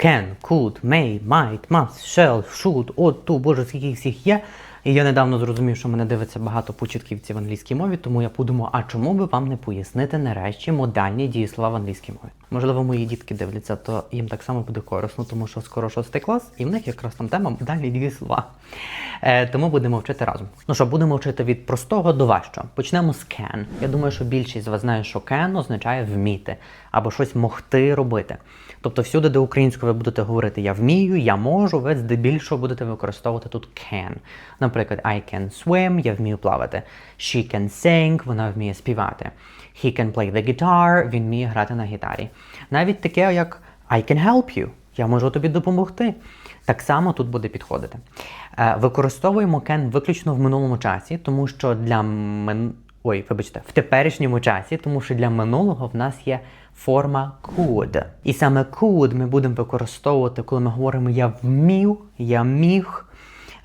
can, could, may, might, must, shall, should, ought, to, боже, скільки їх всіх є. І я недавно зрозумів, що мене дивиться багато початківців в англійській мові, тому я подумав, а чому би вам не пояснити нарешті модальні дієслова в англійській мові? Можливо, мої дітки дивляться, то їм так само буде корисно, тому що скоро шостий клас, і в них якраз там тема модальні дієслова. Е, тому будемо вчити разом. Ну що, будемо вчити від простого до важчого. Почнемо з can. Я думаю, що більшість з вас знає, що can означає вміти або щось могти робити. Тобто, всюди, де українською ви будете говорити я вмію, я можу, ви здебільшого будете використовувати тут can. Наприклад, I can swim, я вмію плавати. She can sing, вона вміє співати. He can play the guitar, він вміє грати на гітарі. Навіть таке, як I can help you, я можу тобі допомогти. Так само тут буде підходити. Е, Використовуємо can виключно в минулому часі, тому що для мин... Ой, вибачте, в теперішньому часі, тому що для минулого в нас є форма could. І саме could ми будемо використовувати, коли ми говоримо я вмів, я міг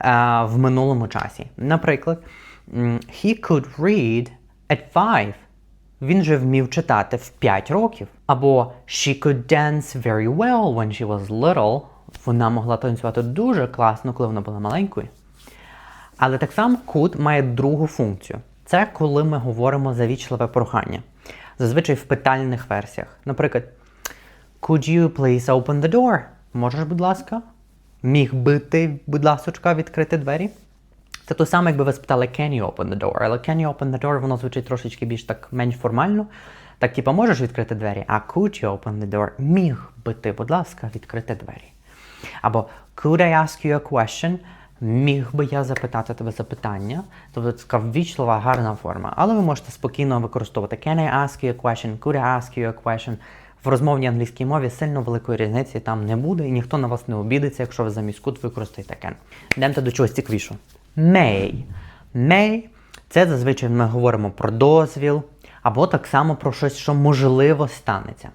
в минулому часі. Наприклад, he could read at five. Він же вмів читати в 5 років. Або she could dance very well when she was little. Вона могла танцювати дуже класно, коли вона була маленькою. Але так само could має другу функцію. Це коли ми говоримо завічливе прохання. Зазвичай в питальних версіях. Наприклад, Could you please open the door? Можеш, будь ласка? Міг би ти, будь ласочка, відкрити двері? Це то саме, якби ви спитали Can you open the door? Але Can you open the door, воно звучить трошечки більш так менш формально. Так, типа, можеш відкрити двері? А could you open the door? Міг би ти, будь ласка, відкрити двері. Або Could I ask you a question? Міг би я запитати тебе запитання. Тобто це така ввічлива, гарна форма. Але ви можете спокійно використовувати Can I ask you a question? Could I ask you a question? В розмовній англійській мові сильно великої різниці там не буде, і ніхто на вас не обідеться, якщо ви замість could використаєте can. Йдемте до чогось цікавішого. May. May – це зазвичай ми говоримо про дозвіл, або так само про щось, що можливо станеться.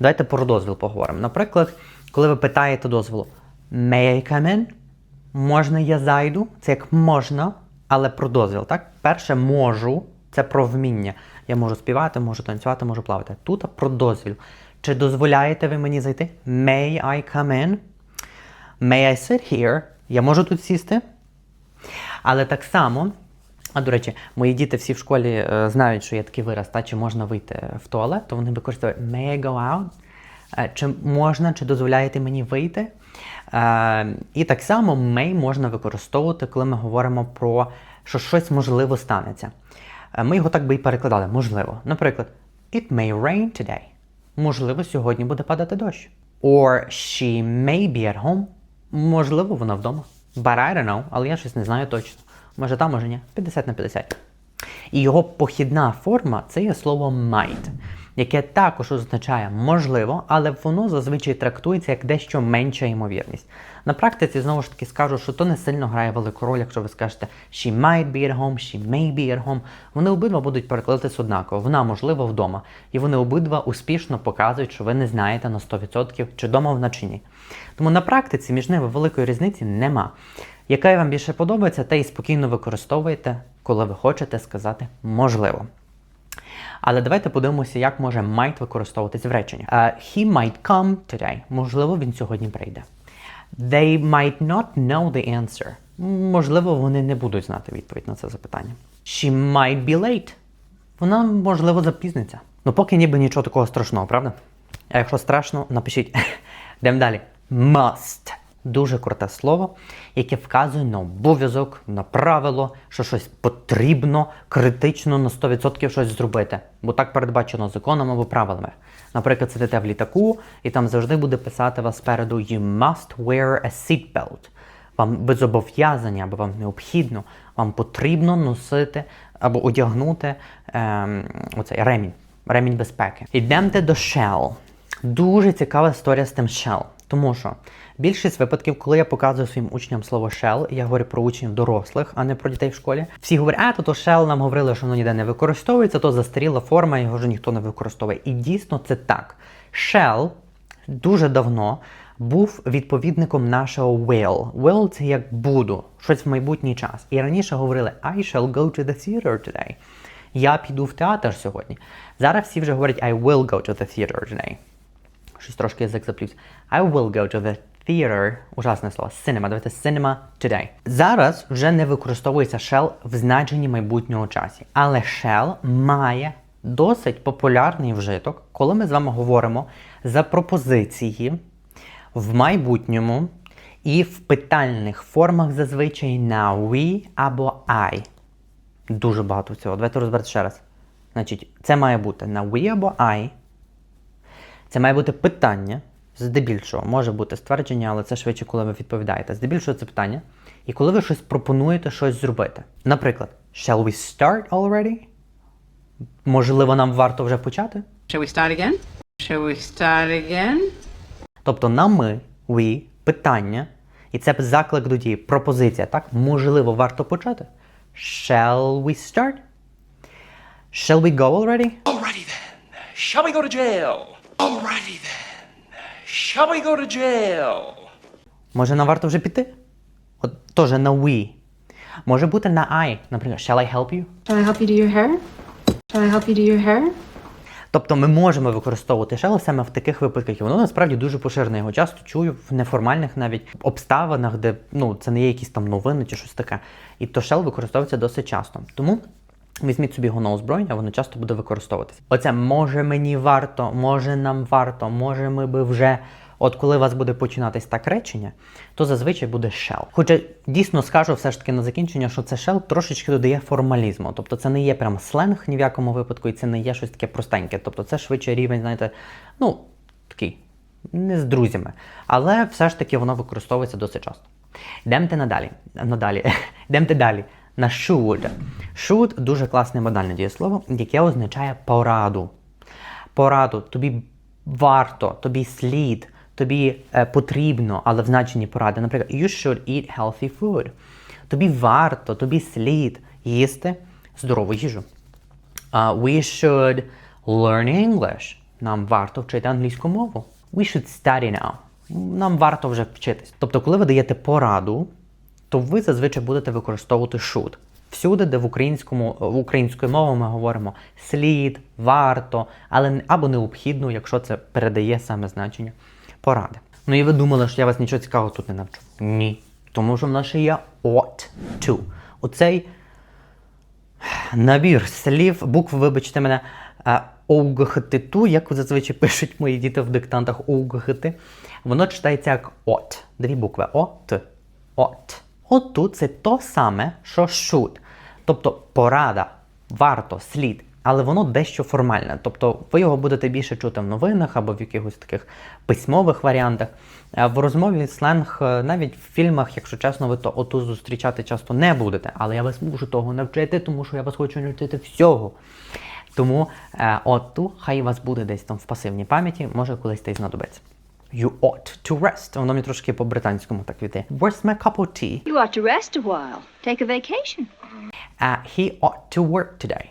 Давайте про дозвіл поговоримо. Наприклад, коли ви питаєте дозволу May I come in? Можна я зайду? Це як можна, але про дозвіл. Так? Перше можу це про вміння. Я можу співати, можу танцювати, можу плавати. Тут про дозвіл. Чи дозволяєте ви мені зайти? May I come in? May I sit here? Я можу тут сісти? Але так само, а до речі, мої діти всі в школі е, знають, що є такий вираз, та чи можна вийти в туалет, то вони використовують may I go out? Е, Чи можна, чи дозволяєте мені вийти? Е, і так само may можна використовувати, коли ми говоримо про що щось можливо станеться. Е, Ми його так би і перекладали, можливо. Наприклад, it may rain today. Можливо, сьогодні буде падати дощ. Or she may be at home. Можливо, вона вдома. But I don't know, але я щось не знаю точно. Може там, може ні. 50 на 50. І його похідна форма це є слово might, яке також означає можливо, але воно зазвичай трактується як дещо менша ймовірність. На практиці знову ж таки скажу, що то не сильно грає велику роль, якщо ви скажете she might be at home, she may be at home. Вони обидва будуть перекладатись однаково. Вона можливо вдома. І вони обидва успішно показують, що ви не знаєте на 100% чи вдома вона чи ні. Тому на практиці між ними великої різниці нема. Яка вам більше подобається, те і спокійно використовуєте, коли ви хочете сказати можливо. Але давайте подивимося, як може might використовуватись в реченні. Uh, he might come today. Можливо, він сьогодні прийде. They might not know the answer. Можливо, вони не будуть знати відповідь на це запитання. She might be late. Вона, можливо, запізниться. Ну, поки ніби нічого такого страшного, правда? А якщо страшно, напишіть. Йдемо далі. Must. Дуже круте слово, яке вказує на обов'язок, на правило, що щось потрібно критично на 100% щось зробити. Бо так передбачено законом або правилами. Наприклад, сидите в літаку, і там завжди буде писати вас спереду You must wear a seatbelt. Вам ви зобов'язані або вам необхідно, вам потрібно носити або одягнути ем, оцей ремінь, ремінь безпеки. Йдемте до shell. Дуже цікава історія з тим shell. Тому що більшість випадків, коли я показую своїм учням слово shell, я говорю про учнів дорослих, а не про дітей в школі. Всі говорять, а то, то shell нам говорили, що воно ніде не використовується, то застаріла форма, його вже ніхто не використовує. І дійсно це так. Shell дуже давно був відповідником нашого will. Will – це як буду, щось в майбутній час. І раніше говорили I shall go to the theater today. Я піду в театр сьогодні. Зараз всі вже говорять I will go to the theater today. Щось трошки язик заплюсь. I will go to the theater. Ужасне слово. Cinema. Давайте cinema today. Зараз вже не використовується shall в значенні майбутнього часі. Але shall має досить популярний вжиток, коли ми з вами говоримо за пропозиції в майбутньому і в питальних формах зазвичай на we або I. Дуже багато всього. Давайте розберемо ще раз. Значить, це має бути на we або I. Це має бути питання. Здебільшого може бути ствердження, але це швидше, коли ви відповідаєте. Здебільшого це питання. І коли ви щось пропонуєте щось зробити. Наприклад, shall we start already? Можливо, нам варто вже почати? Shall we start again? Shall we start again? Тобто на ми, we, питання, і це заклик до дії, пропозиція, так? Можливо, варто почати. Shall we start? Shall we go already? Alrighty then. Shall we go to jail? Alrighty then. Shall we go to jail? Може, нам варто вже піти? От теж на we. Може бути на I, наприклад, shall I help you? Shall I help you do your hair? Shall I help you do your hair? Тобто ми можемо використовувати shall саме в таких випадках, і воно насправді дуже поширене. Його часто чую в неформальних навіть обставинах, де ну, це не є якісь там новини чи щось таке. І то shall використовується досить часто. Тому візьміть собі його на озброєння, воно часто буде використовуватися. Оце може мені варто, може нам варто, може ми би вже. От коли у вас буде починатись так речення, то зазвичай буде shall. Хоча дійсно скажу все ж таки на закінчення, що це shall трошечки додає формалізму. Тобто це не є прям сленг ні в якому випадку, і це не є щось таке простеньке. Тобто це швидше рівень, знаєте, ну, такий, не з друзями. Але все ж таки воно використовується досить часто. Йдемте надалі. Надалі. Йдемте далі. На should. Should дуже класне модальне дієслово, яке означає пораду пораду, тобі варто, тобі слід, тобі е, потрібно, але в значенні поради. Наприклад, you should eat healthy food. Тобі варто, тобі слід їсти здорову їжу. Uh, we should learn English. Нам варто вчити англійську мову. We should study now. Нам варто вже вчитись. Тобто, коли ви даєте пораду, то ви зазвичай будете використовувати should. Всюди, де в українському в українською мовою ми говоримо слід, варто, але або необхідно, якщо це передає саме значення поради. Ну і ви думали, що я вас нічого цікавого тут не навчу? Ні. Тому що в нас ще є ought to. Оцей набір слів, букв, вибачте мене, е, «оугхтиту», як зазвичай пишуть мої діти в диктантах «оугхти», воно читається як от. Дві букви О, Т. От. От це то саме, що should. Тобто порада, варто, слід, але воно дещо формальне. Тобто ви його будете більше чути в новинах або в якихось таких письмових варіантах. В розмові сленг, е, навіть в фільмах, якщо чесно, ви то оту зустрічати часто не будете. Але я вас можу того навчити, тому що я вас хочу навчити всього. Тому е, оту, хай у вас буде десь там в пасивній пам'яті, може колись та знадобиться. You ought to rest. Воно мені трошки по-британському так йде. Where's my cup of tea? You ought to rest a while. Take a vacation. Uh, he ought to work today.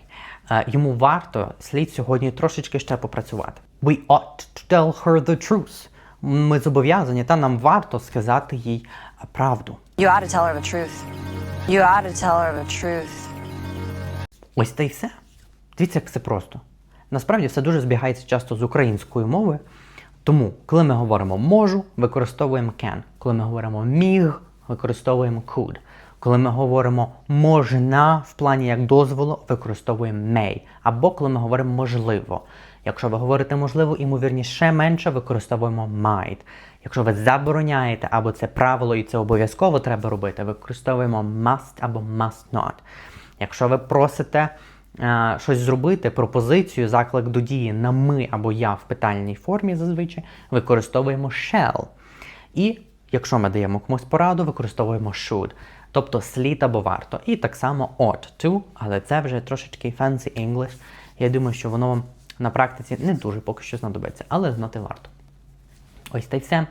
Uh, йому варто слід сьогодні трошечки ще попрацювати. We ought to tell her the truth. Ми зобов'язані, та нам варто сказати їй е, правду. You ought to tell her the truth. You ought to tell her the truth. Ось та й все. Дивіться, як все просто. Насправді все дуже збігається часто з українською мовою. Тому, коли ми говоримо можу, використовуємо can. Коли ми говоримо міг, використовуємо could. Коли ми говоримо можна в плані як дозволу, використовуємо may. Або коли ми говоримо можливо. Якщо ви говорите можливо, імовірність ще менше, використовуємо might. Якщо ви забороняєте, або це правило і це обов'язково треба робити, використовуємо must або must not. Якщо ви просите щось зробити, пропозицію, заклик до дії на ми або я в питальній формі зазвичай, використовуємо shall. І якщо ми даємо комусь пораду, використовуємо should. Тобто слід або варто. І так само ought to, але це вже трошечки fancy English. Я думаю, що воно вам на практиці не дуже поки що знадобиться, але знати варто. Ось та й все.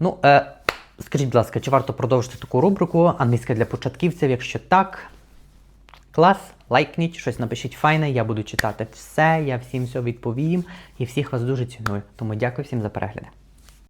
Ну, е, скажіть, будь ласка, чи варто продовжити таку рубрику англійська для початківців? Якщо так, клас, лайкніть, щось напишіть файне, я буду читати все, я всім все відповім і всіх вас дуже ціную. Тому дякую всім за перегляди.